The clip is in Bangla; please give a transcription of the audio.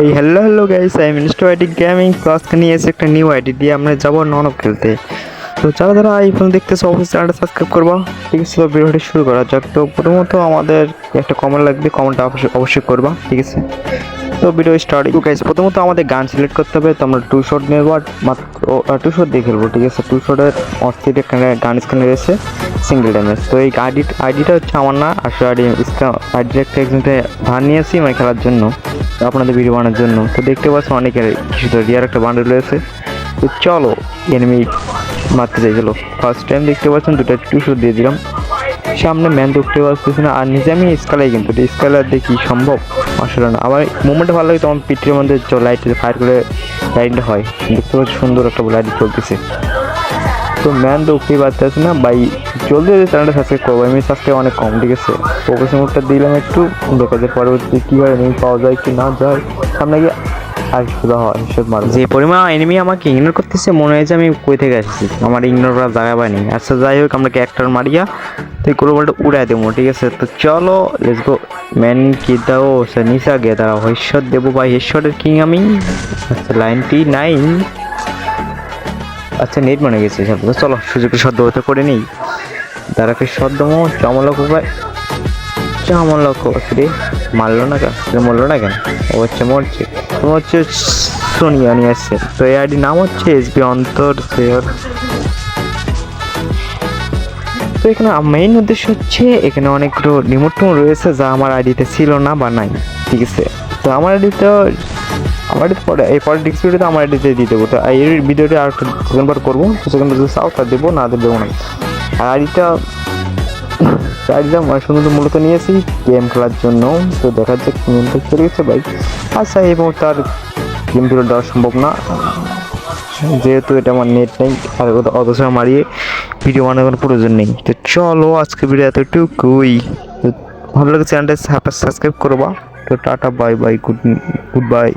এই hello hello guys I minister ID gaming প্লাসকে নিয়ে এসে একটা নিউ আইডি দিয়ে আমরা যাব নন অফ খেলতে। তো যারা যারা আইফোন দেখতেছে, অবশ্যই চ্যানেলটা সাবস্ক্রাইব করবা। ঠিক আছে তো ভিডিওটি শুরু করা যাক। তো প্রথমত আমাদের একটা কমেন্ট লাগবে কমেন্টটা অবশ্যই করবা, ঠিক আছে? তো ভিডিও স্টার্ট গাইস প্রথমত আমাদের গান সিলেক্ট করতে হবে, তো আমরা টু শট নেব মাত্র টু শট দিয়ে খেলব, ঠিক আছে? টু শটের অস্থির এখানে গান স্ক্যানে রয়েছে সিঙ্গেল ড্যামেজ তো এই আইডি আইডিটা হচ্ছে আমার না, আসলে আইডি আইডির একটা এক্সিটে ধার নিয়েছি মানে খেলার জন্য। আপনাদের ভিডিও বানানোর জন্য। তো দেখতে পাচ্ছেন অনেকের কিছু রিয়ার একটা বান্ডেল রয়েছে। তো চলো এনিমি মারতে চাইছিল ফার্স্ট টাইম দেখতে পাচ্ছেন দুটো টু শট দিয়ে দিলাম। সামনে ম্যান দেখতে পাচ্ছি না আর নিজে আমি স্কালাই কিন্তু স্কালার কি সম্ভব? আসলে না। আমার মুভমেন্টটা ভালো লাগে, তখন পিঠের মধ্যে লাইট ফায়ার করে লাইটটা হয়। দেখতে পাচ্ছি সুন্দর একটা লাইট চলতেছে। তো ম্যান উঠতেই পারতেছে না বাই জলদি জলদি চ্যানেলটা সাবস্ক্রাইব করব আমি সাবস্ক্রাইব অনেক কম, ঠিক আছে? ফোকাস মোডটা দিলাম একটু। দেখা যায় পরবর্তী কী হয় এনিমি পাওয়া যায় কি না যায়। সামনে গিয়ে হয় যে পরিমাণ এনিমি আমাকে ইগনোর করতেছে, মনে হয়েছে আমি কই থেকে আসছি। আমার ইগনোর করার জায়গা পাইনি। আচ্ছা যাই হোক, আমরা ক্যারেক্টার মারিয়া তো এই গ্লোবালটা উড়াই দেবো, ঠিক আছে? তো চলো লেটস গো ম্যান কি দাও সে নিশা গে দাঁড়াও। হেশ্বর দেবো বা হেশ্বরের কিং আমি। আচ্ছা লাইনটি নাইন আচ্ছা নেট মনে গেছে চলো সুযোগ সদ্য করে নেই। দাঁড়াকে সদ্যম চমলক উপায়? চমলক রে মারলো না কেন? মরলো না কেন? ও হচ্ছে মরছে। তো হচ্ছে সোনিয়া নিয়ে আসছে। তো এই আইডি নাম হচ্ছে এসবি অন্তর শেয়ার তো এখানে মেইন উদ্দেশ্য হচ্ছে এখানে অনেকগুলো রিমোট রয়েছে যা আমার আইডিতে ছিল না বা নাই। ঠিক আছে? তো আমার আইডি তো আমার পরে এই পলিটিক্স ভিডিওতে আমার আইডিতে দিয়ে দেবো। তো এই ভিডিওটা আর একটু সেকেন্ড বার করব তো সেকেন্ড যদি তা দেবো, না দেবো না। আর আইডিটা আইডিটা সুন্দর মূলত নিয়েছি গেম খেলার জন্য। তো দেখা যাক গেমটা চলে গেছে ভাই। আচ্ছা মুহূর্তে আর গেম ভিডিও দেওয়া সম্ভব না। যেহেতু এটা আমার নেট নেই, আর অত সময় মারিয়ে ভিডিও বানানোর প্রয়োজন নেই। তো চলো আজকে ভিডিও এতটুকুই। ভালো লাগে চ্যানেলটা সাবস্ক্রাইব করবা। তো tata bye bye good good bye